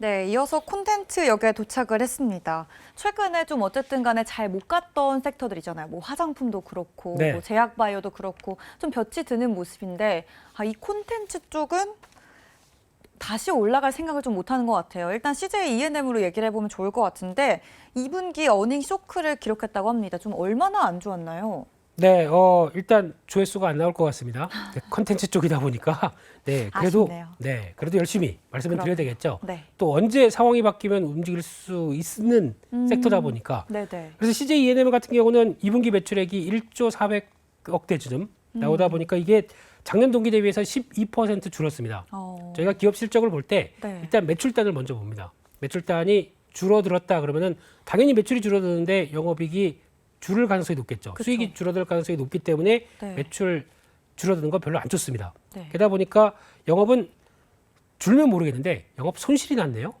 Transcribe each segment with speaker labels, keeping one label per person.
Speaker 1: 네, 이어서 콘텐츠 역에 도착을 했습니다. 최근에 좀 어쨌든 간에 잘 못 갔던 섹터들이잖아요. 뭐 화장품도 그렇고,
Speaker 2: 네.
Speaker 1: 뭐 제약 바이오도 그렇고, 좀 볕이 드는 모습인데, 아, 이 콘텐츠 쪽은 다시 올라갈 생각을 좀 못하는 것 같아요. 일단 CJ E&M으로 얘기를 해보면 좋을 것 같은데, 2분기 어닝 쇼크를 기록했다고 합니다. 좀 얼마나 안 좋았나요?
Speaker 2: 네, 어, 일단 조회수가 안 나올 것 같습니다. 네, 컨텐츠 쪽이다 보니까 네, 그래도
Speaker 1: 아쉽네요.
Speaker 2: 네, 그래도 열심히 말씀을 드려야
Speaker 1: 그럼요.
Speaker 2: 되겠죠.
Speaker 1: 네.
Speaker 2: 또 언제 상황이 바뀌면 움직일 수 있는
Speaker 1: 음.
Speaker 2: 섹터다 보니까
Speaker 1: 네네.
Speaker 2: 그래서 CJ E&M 같은 경우는 2분기 매출액이 1조 400억 대쯤 나오다
Speaker 1: 음.
Speaker 2: 보니까 이게 작년 동기 대비해서 12% 줄었습니다.
Speaker 1: 어,
Speaker 2: 저희가 기업 실적을 볼 때
Speaker 1: 네.
Speaker 2: 일단 매출단을 먼저 봅니다. 매출단이 줄어들었다 그러면은 당연히 매출이 줄어드는데 영업이익이 줄을 가능성이 높겠죠.
Speaker 1: 그쵸.
Speaker 2: 수익이 줄어들 가능성이 높기 때문에
Speaker 1: 네.
Speaker 2: 매출 줄어드는 건 별로 안 좋습니다.
Speaker 1: 네.
Speaker 2: 게다가 보니까 영업은 줄면 모르겠는데 영업 손실이 났네요.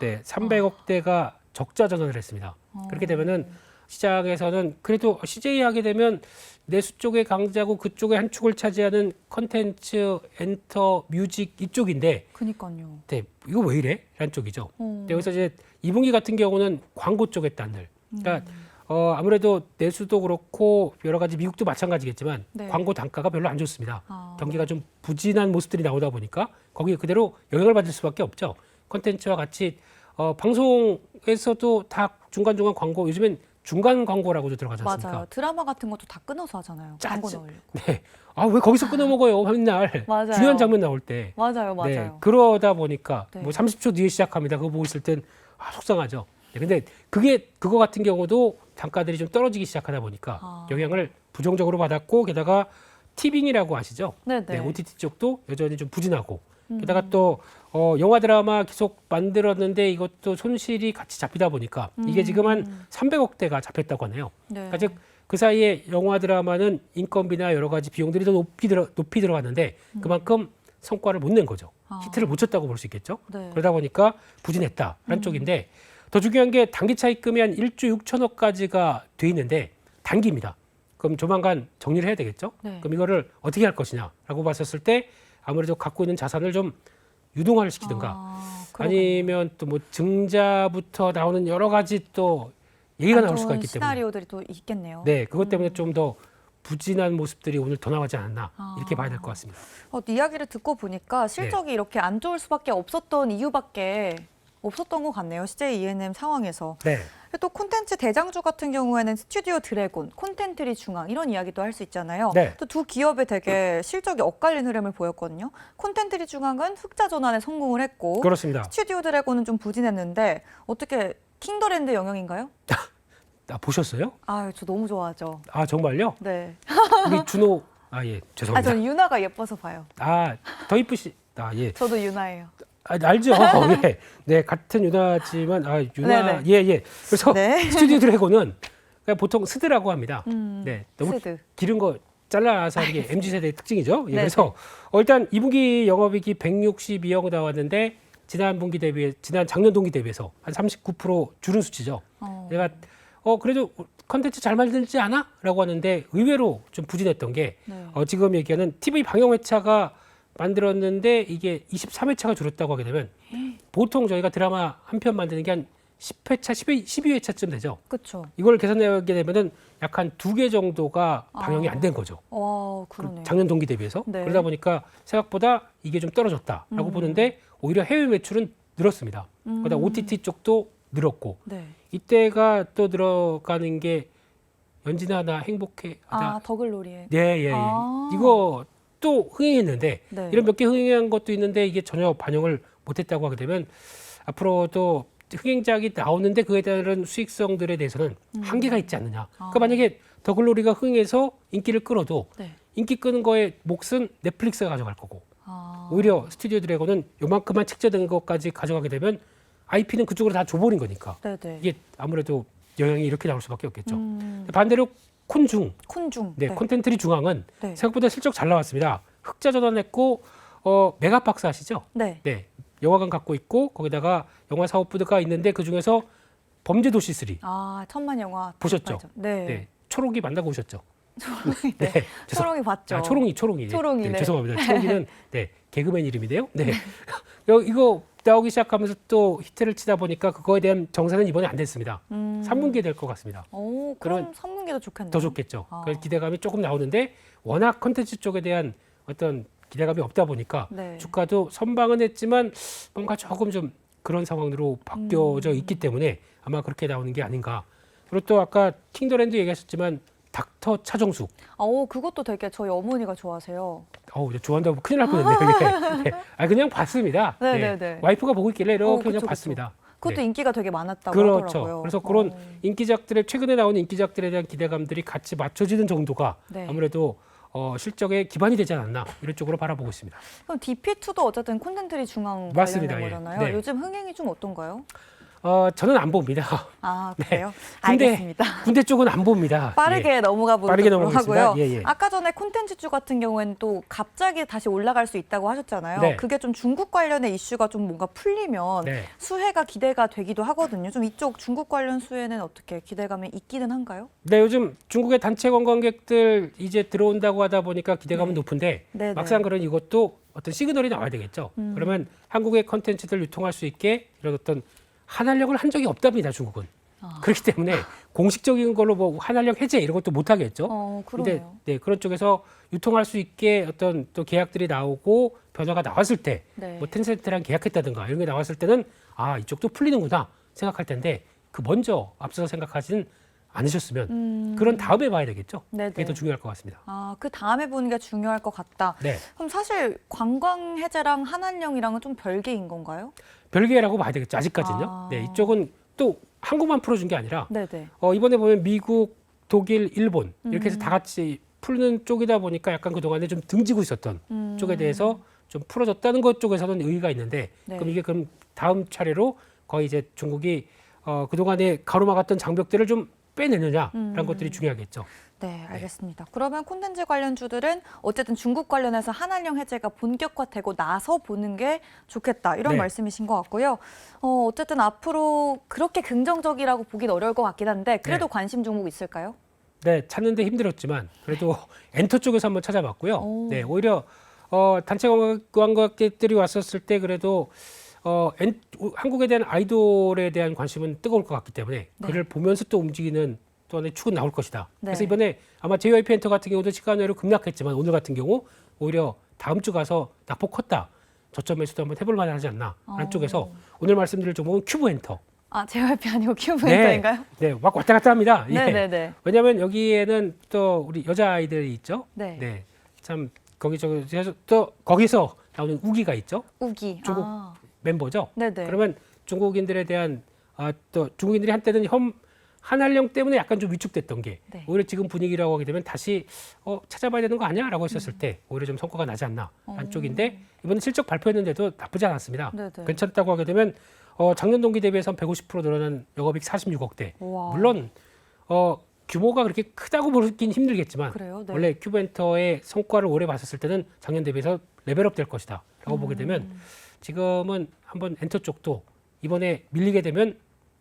Speaker 2: 네, 300억 대가 적자 전환을 했습니다.
Speaker 1: 어.
Speaker 2: 그렇게 되면은 시장에서는 그래도 CJ 하게 되면 내수 쪽의 강자고 그쪽의 한 축을 차지하는 컨텐츠, 엔터, 뮤직 이쪽인데
Speaker 1: 그니까요.
Speaker 2: 네, 이거 왜 이래? 라는 쪽이죠.
Speaker 1: 어.
Speaker 2: 네, 여기서 이제 2분기 같은 경우는 광고 쪽의 단들. 그러니까
Speaker 1: 음.
Speaker 2: 어, 아무래도 내수도 그렇고 여러 가지 미국도 마찬가지겠지만
Speaker 1: 네.
Speaker 2: 광고 단가가 별로 안 좋습니다.
Speaker 1: 아.
Speaker 2: 경기가 좀 부진한 모습들이 나오다 보니까 거기에 그대로 영향을 받을 수밖에 없죠. 컨텐츠와 같이 어, 방송에서도 다 중간중간 광고 요즘엔 중간 광고라고도 들어가지 않습니까?
Speaker 1: 맞아요. 드라마 같은 것도 다 끊어서 하잖아요. 광고
Speaker 2: 짜증.
Speaker 1: 넣으려고.
Speaker 2: 네. 아, 왜 거기서 끊어 먹어요? 맨날.
Speaker 1: 맞아요.
Speaker 2: 중요한 장면 나올 때.
Speaker 1: 맞아요,
Speaker 2: 네,
Speaker 1: 맞아요.
Speaker 2: 그러다 보니까
Speaker 1: 네.
Speaker 2: 뭐 30초 뒤에 시작합니다. 그거 보고 있을 땐 아, 속상하죠. 네, 근데 그게 그거 같은 경우도 단가들이 좀 떨어지기 시작하다 보니까
Speaker 1: 아.
Speaker 2: 영향을 부정적으로 받았고 게다가 티빙이라고 아시죠?
Speaker 1: 네네.
Speaker 2: 네, OTT 쪽도 여전히 좀 부진하고
Speaker 1: 음.
Speaker 2: 게다가 또 어, 영화 드라마 계속 만들었는데 이것도 손실이 같이 잡히다 보니까 이게 지금 한 300억대가 잡혔다고 하네요.
Speaker 1: 네.
Speaker 2: 그러니까 즉 그 사이에 영화 드라마는 인건비나 여러 가지 비용들이 더 높이 들어 높이 들어갔는데 그만큼 성과를 못 낸 거죠.
Speaker 1: 아.
Speaker 2: 히트를 못 쳤다고 볼 수 있겠죠.
Speaker 1: 네.
Speaker 2: 그러다 보니까 부진했다라는 쪽인데 더 중요한 게 단기 차입금이 한 1조 6천억까지가 돼 있는데 단기입니다. 그럼 조만간 정리를 해야 되겠죠.
Speaker 1: 네.
Speaker 2: 그럼 이거를 어떻게 할 것이냐라고 봤었을 때 아무래도 갖고 있는 자산을 좀 유동화를 시키든가
Speaker 1: 아.
Speaker 2: 아니면 또 뭐 증자부터 나오는 여러 가지 또 얘기가
Speaker 1: 안
Speaker 2: 나올 수가 있기 때문에
Speaker 1: 시나리오들이 또 있겠네요.
Speaker 2: 네 그것 때문에 좀더 부진한 모습들이 오늘 더 나오지 않았나
Speaker 1: 아.
Speaker 2: 이렇게 봐야 될 것 같습니다.
Speaker 1: 어, 이야기를 듣고 보니까 실적이 이렇게 안 좋을 수밖에 없었던 이유밖에 없었던 것 같네요. CJ E&M 상황에서.
Speaker 2: 네.
Speaker 1: 또 콘텐츠 대장주 같은 경우에는 스튜디오 드래곤, 콘텐트리 중앙 이런 이야기도 할 수 있잖아요.
Speaker 2: 네.
Speaker 1: 또두 기업이 되게 실적이 엇갈린 흐름을 보였거든요. 콘텐트리 중앙은 흑자 전환에 성공을 했고
Speaker 2: 그렇습니다.
Speaker 1: 스튜디오 드래곤은 좀 부진했는데 어떻게 킹더랜드 영향인가요?
Speaker 2: 아, 보셨어요?
Speaker 1: 아, 저 너무 좋아하죠.
Speaker 2: 아 정말요?
Speaker 1: 네.
Speaker 2: 우리 준호 아예
Speaker 1: 아,
Speaker 2: 죄송합니다.
Speaker 1: 저는 유나가 예뻐서 봐요.
Speaker 2: 아 더 이쁘시 아 예.
Speaker 1: 저도 유나예요.
Speaker 2: 아, 알죠. 예. 네 같은 유나지만 아 유나
Speaker 1: 네네.
Speaker 2: 예 예. 그래서
Speaker 1: 네.
Speaker 2: 스튜디오 드래곤은 그냥 보통 스드라고 합니다.
Speaker 1: 음,
Speaker 2: 네 너무
Speaker 1: 스드.
Speaker 2: 기른 거 잘라서 하는 게 MZ 세대의 특징이죠. 예,
Speaker 1: 네네.
Speaker 2: 그래서 어, 일단 2분기 영업이익이 162억 나왔는데 지난 분기 대비 지난 작년 동기 대비해서 한 39% 줄은 수치죠.
Speaker 1: 어.
Speaker 2: 내가 어 그래도 컨텐츠 잘 만들지 않아?라고 하는데 의외로 좀 부진했던 게
Speaker 1: 네.
Speaker 2: 어, 지금 얘기하는 TV 방영 회차가 만들었는데 이게 23회차가 줄었다고 하게 되면 보통 저희가 드라마 한 편 만드는 게 한 10회차, 12, 12회차쯤 되죠.
Speaker 1: 그렇죠.
Speaker 2: 이걸 계산하게 되면은 약 한 두 개 정도가 방영이
Speaker 1: 아.
Speaker 2: 안 된 거죠.
Speaker 1: 와,
Speaker 2: 그
Speaker 1: 그러네요.
Speaker 2: 작년 동기 대비해서
Speaker 1: 네.
Speaker 2: 그러다 보니까 생각보다 이게 좀 떨어졌다라고
Speaker 1: 음.
Speaker 2: 보는데 오히려 해외 매출은 늘었습니다.
Speaker 1: 음.
Speaker 2: 그러다 OTT 쪽도 늘었고
Speaker 1: 네.
Speaker 2: 이때가 또 들어가는 게 연진아 나 행복해 아, 나
Speaker 1: 아, 더글로리에.
Speaker 2: 네, 예, 예.
Speaker 1: 아.
Speaker 2: 이거 또 흥행했는데
Speaker 1: 네.
Speaker 2: 이런 몇 개 흥행한 것도 있는데 이게 전혀 반영을 못했다고 하게 되면 앞으로도 흥행작이 나오는데 그에 따른 수익성들에 대해서는 한계가 있지 않느냐.
Speaker 1: 음. 아.
Speaker 2: 그러니까 만약에 더글로리가 흥해서 인기를 끌어도
Speaker 1: 네.
Speaker 2: 인기 끄는 거의 몫은 넷플릭스가 가져갈 거고
Speaker 1: 아.
Speaker 2: 오히려 스튜디오 드래곤은 요만큼만 책자된 것까지 가져가게 되면 IP는 그쪽으로 다 줘버린 거니까
Speaker 1: 네네.
Speaker 2: 이게 아무래도 영향이 이렇게 나올 수밖에 없겠죠.
Speaker 1: 음,
Speaker 2: 반대로 콘중
Speaker 1: 콘중.
Speaker 2: 네, 콘텐트리 중앙은
Speaker 1: 네.
Speaker 2: 생각보다 실적 잘 나왔습니다. 흑자 전환했고 어, 메가박스 아시죠?
Speaker 1: 네.
Speaker 2: 네, 영화관 갖고 있고 거기다가 영화 사업부가 있는데 그 중에서 범죄 도시 3
Speaker 1: 아, 천만 영화.
Speaker 2: 보셨죠?
Speaker 1: 맞죠? 네.
Speaker 2: 네, 초록이 만나고 오셨죠?
Speaker 1: 초롱이.
Speaker 2: 네,
Speaker 1: 네. 초롱이 봤죠.
Speaker 2: 아, 초롱이 초롱이
Speaker 1: 초롱이,
Speaker 2: 네,
Speaker 1: 네.
Speaker 2: 죄송합니다. 초롱이는 네 개그맨 이름인데요. 네, 여- 이거 나오기 시작하면서 또 히트를 치다 보니까 그거에 대한 정산은 이번에 안 됐습니다.
Speaker 1: 음.
Speaker 2: 3분기에 될 것 같습니다.
Speaker 1: 오, 그럼 3분기도 좋겠네요.
Speaker 2: 더 좋겠죠.
Speaker 1: 아.
Speaker 2: 그래서 기대감이 조금 나오는데 워낙 컨텐츠 쪽에 대한 어떤 기대감이 없다 보니까
Speaker 1: 네.
Speaker 2: 주가도 선방은 했지만 뭔가 조금 좀 그런 상황으로 바뀌어져
Speaker 1: 음.
Speaker 2: 있기 때문에 아마 그렇게 나오는 게 아닌가. 그리고 또 아까 킹더랜드 얘기하셨지만 닥터 차정숙.
Speaker 1: 오, 그것도 되게 저희 어머니가 좋아하세요.
Speaker 2: 어우, 좋아한다고 큰일 날 뻔했네요. 이게. 네. 아, 그냥 봤습니다.
Speaker 1: 네, 네, 네.
Speaker 2: 와이프가 보고 있길래 이렇게
Speaker 1: 어,
Speaker 2: 그냥
Speaker 1: 그쵸, 그쵸.
Speaker 2: 봤습니다.
Speaker 1: 그것도
Speaker 2: 네.
Speaker 1: 인기가 되게 많았다고
Speaker 2: 그렇죠.
Speaker 1: 하더라고요.
Speaker 2: 그래서 그런
Speaker 1: 어.
Speaker 2: 인기작들의 최근에 나오는 인기작들에 대한 기대감들이 같이 맞춰지는 정도가
Speaker 1: 네.
Speaker 2: 아무래도 어, 실적에 기반이 되지 않았나 이런 쪽으로 바라보고 있습니다.
Speaker 1: 그럼 DP2도 어쨌든 콘텐츠리 중앙
Speaker 2: 맞습니다.
Speaker 1: 관련된
Speaker 2: 예.
Speaker 1: 거잖아요.
Speaker 2: 네.
Speaker 1: 요즘 흥행이 좀 어떤가요?
Speaker 2: 어, 저는 안 봅니다.
Speaker 1: 아, 그래요?
Speaker 2: 군대,
Speaker 1: 알겠습니다.
Speaker 2: 군대 쪽은 안 봅니다.
Speaker 1: 빠르게
Speaker 2: 예.
Speaker 1: 넘어가 보도록
Speaker 2: 빠르게.
Speaker 1: 하고요.
Speaker 2: 예, 예.
Speaker 1: 아까 전에 콘텐츠주 같은 경우에는 또 갑자기 다시 올라갈 수 있다고 하셨잖아요.
Speaker 2: 네.
Speaker 1: 그게 좀 중국 관련의 이슈가 좀 뭔가 풀리면
Speaker 2: 네.
Speaker 1: 수혜가 기대가 되기도 하거든요. 좀 이쪽 중국 관련 수혜는 어떻게 기대감이 있기는 한가요?
Speaker 2: 네, 요즘 중국의 단체 관광객들 이제 들어온다고 하다 보니까 기대감은
Speaker 1: 네.
Speaker 2: 높은데
Speaker 1: 네,
Speaker 2: 막상
Speaker 1: 네.
Speaker 2: 그런 이것도 어떤 시그널이 나와야 되겠죠.
Speaker 1: 음.
Speaker 2: 그러면 한국의 컨텐츠들 유통할 수 있게 이런 어떤 한한령을 한 적이 없답니다, 중국은.
Speaker 1: 아.
Speaker 2: 그렇기 때문에 공식적인 걸로 뭐 한한령 해제 이런 것도 못 하겠죠.
Speaker 1: 어, 그러네요.
Speaker 2: 네, 그런 쪽에서 유통할 수 있게 어떤 또 계약들이 나오고 변화가 나왔을 때,
Speaker 1: 네.
Speaker 2: 뭐 텐센트랑 계약했다든가 이런 게 나왔을 때는 아 이쪽도 풀리는구나 생각할 텐데 그 먼저 앞서서 생각하지는 않으셨으면
Speaker 1: 음.
Speaker 2: 그런 다음에 봐야 되겠죠.
Speaker 1: 네네.
Speaker 2: 그게 더 중요할 것 같습니다.
Speaker 1: 아, 그 다음에 보는 게 중요할 것 같다.
Speaker 2: 네,
Speaker 1: 그럼 사실 관광 해제랑 한한령이랑은 좀 별개인 건가요?
Speaker 2: 별개라고 봐야 되겠죠. 아직까지는요.
Speaker 1: 아.
Speaker 2: 네, 이쪽은 또 한국만 풀어준 게 아니라
Speaker 1: 네네.
Speaker 2: 어, 이번에 보면 미국, 독일, 일본 이렇게 해서
Speaker 1: 음.
Speaker 2: 다 같이 풀는 쪽이다 보니까 약간 그 동안에 좀 등지고 있었던
Speaker 1: 음.
Speaker 2: 쪽에 대해서 좀 풀어졌다는 것 쪽에서는 의의가 있는데
Speaker 1: 네.
Speaker 2: 그럼 이게 그럼 다음 차례로 거의 이제 중국이 어, 그 동안에 가로막았던 장벽들을 좀 빼내느냐라는
Speaker 1: 음.
Speaker 2: 것들이 중요하겠죠.
Speaker 1: 네, 알겠습니다. 그러면 콘텐츠 관련주들은 어쨌든 중국 관련해서 한한령 해제가 본격화되고 나서 보는 게 좋겠다 이런
Speaker 2: 네.
Speaker 1: 말씀이신 것 같고요. 어, 어쨌든 앞으로 그렇게 긍정적이라고 보긴 어려울 것 같긴 한데 그래도
Speaker 2: 네.
Speaker 1: 관심 종목 있을까요?
Speaker 2: 네, 찾는데 힘들었지만 그래도 엔터 쪽에서 한번 찾아봤고요.
Speaker 1: 오.
Speaker 2: 네, 오히려 어, 단체 관광- 관광객들이 왔었을 때 그래도 어, 엔, 한국에 대한 아이돌에 대한 관심은 뜨거울 것 같기 때문에
Speaker 1: 네.
Speaker 2: 그를 보면서 또 움직이는 또 하나의 축은 나올 것이다.
Speaker 1: 네.
Speaker 2: 그래서 이번에 아마 JYP 엔터 같은 경우도 시간외로 급락했지만 오늘 같은 경우 오히려 다음 주 가서 낙폭 컸다. 저점 매수도 한번 해볼 만하지 않나.
Speaker 1: 어.
Speaker 2: 안쪽에서 오늘 말씀드릴 종목은 큐브 엔터.
Speaker 1: 아, JYP 아니고 큐브 엔터인가요?
Speaker 2: 네, 막 왔다 갔다 합니다. 예.
Speaker 1: 네, 네, 네.
Speaker 2: 왜냐하면 여기에는 또 우리 여자 아이들이 있죠.
Speaker 1: 네.
Speaker 2: 참 거기 저기 또 거기서 나오는 우기가 있죠.
Speaker 1: 우기.
Speaker 2: 중국
Speaker 1: 아,
Speaker 2: 멤버죠.
Speaker 1: 네, 네.
Speaker 2: 그러면 중국인들에 대한 아, 또 중국인들이 한때는 혐 한한령 때문에 약간 좀 위축됐던 게
Speaker 1: 네.
Speaker 2: 오히려 지금 분위기라고 하게 되면 다시 어, 찾아봐야 되는 거 아니야 라고 했었을 때 오히려 좀 성과가 나지 않나
Speaker 1: 어.
Speaker 2: 안쪽인데 이번에 실적 발표했는데도 나쁘지 않았습니다.
Speaker 1: 네, 네.
Speaker 2: 괜찮다고 하게 되면 어, 작년 동기 대비해서 150% 늘어난 영업이익 46억대.
Speaker 1: 우와.
Speaker 2: 물론 어, 규모가 그렇게 크다고 보긴 힘들겠지만
Speaker 1: 그래요. 네.
Speaker 2: 원래 큐브엔터의 성과를 오래 봤었을 때는 작년 대비해서 레벨업 될 것이다 라고
Speaker 1: 음.
Speaker 2: 보게 되면 지금은 한번 엔터 쪽도 이번에 밀리게 되면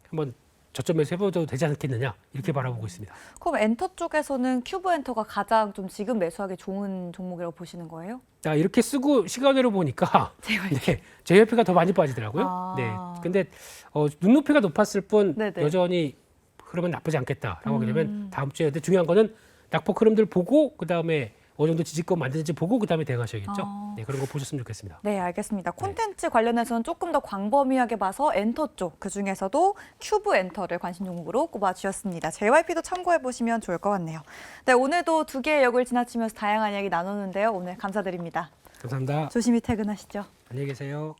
Speaker 2: 한번 저점에서 해봐도 되지 않겠느냐 이렇게 바라보고 있습니다.
Speaker 1: 그럼 엔터 쪽에서는 큐브 엔터가 가장 좀 지금 매수하기 좋은 종목이라고 보시는 거예요?
Speaker 2: 자 이렇게 쓰고 시간으로 보니까
Speaker 1: JYP.
Speaker 2: 네, JYP가 더 많이 빠지더라고요.
Speaker 1: 아.
Speaker 2: 네, 근데 어, 눈높이가 높았을 뿐
Speaker 1: 네네.
Speaker 2: 여전히 흐름은 나쁘지 않겠다라고 하게 되면
Speaker 1: 음.
Speaker 2: 다음 주에 근데 중요한 거는 낙폭 흐름들 보고 그 다음에 어느 정도 지지권 만드는지 보고 그 다음에 대응하셔야겠죠.
Speaker 1: 아.
Speaker 2: 네, 그런 거 보셨으면 좋겠습니다.
Speaker 1: 네, 알겠습니다. 콘텐츠 관련해서는 조금 더 광범위하게 봐서 엔터 쪽, 그 중에서도 큐브 엔터를 관심 종목으로 꼽아주셨습니다. JYP도 참고해 보시면 좋을 것 같네요. 네, 오늘도 두 개의 역을 지나치면서 다양한 이야기 나누는데요. 오늘 감사드립니다.
Speaker 2: 감사합니다.
Speaker 1: 조심히 퇴근하시죠.
Speaker 2: 안녕히 계세요.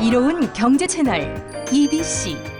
Speaker 3: 이로운 경제 채널 EBC